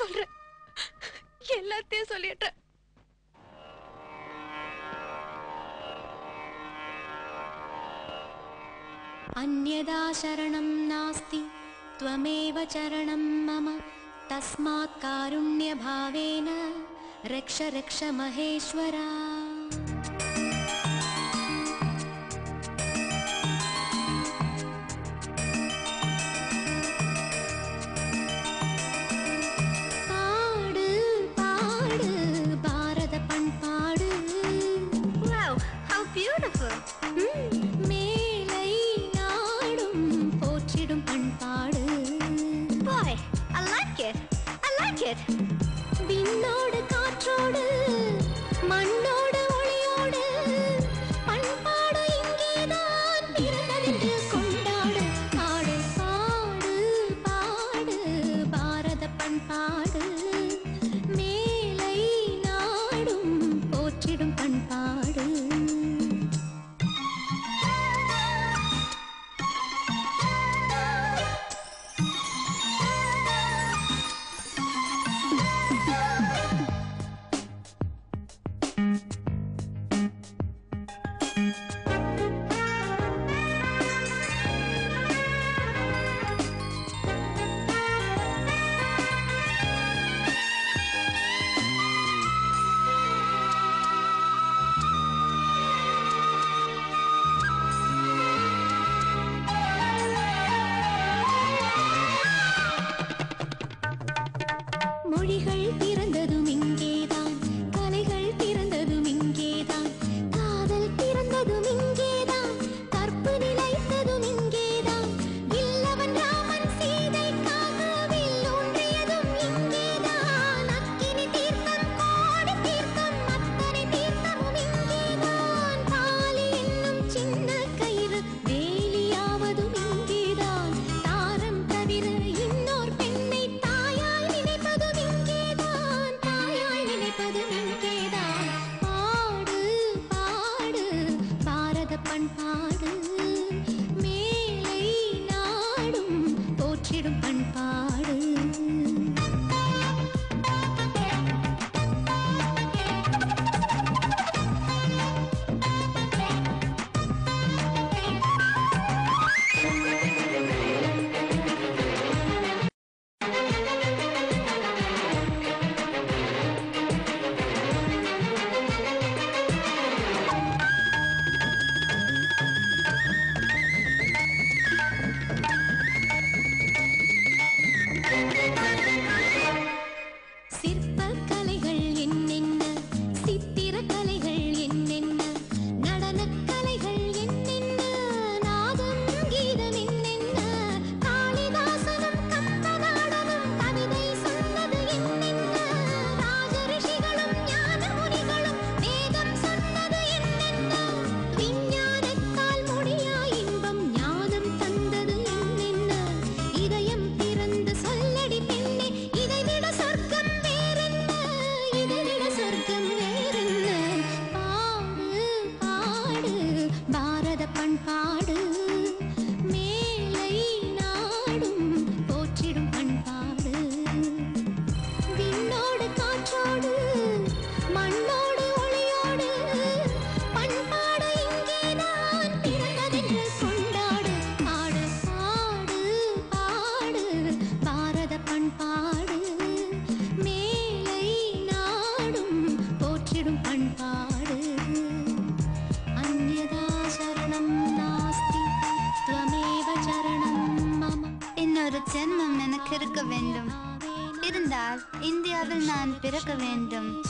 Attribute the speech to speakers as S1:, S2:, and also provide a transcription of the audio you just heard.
S1: சொல்றேன் எல்லாத்தையும் சொல்லிடுறேன் अन्यदा शरणं नास्ति त्वमेव चरणं मम तस्मात् कारुण्यभावेन रक्ष रक्ष महेश्वरा நாடு
S2: ஒரு ஜென்மம் எனக்கு இருக்க வேண்டும். இருந்தால் இந்தியாவில் நான் பிறக்க வேண்டும்.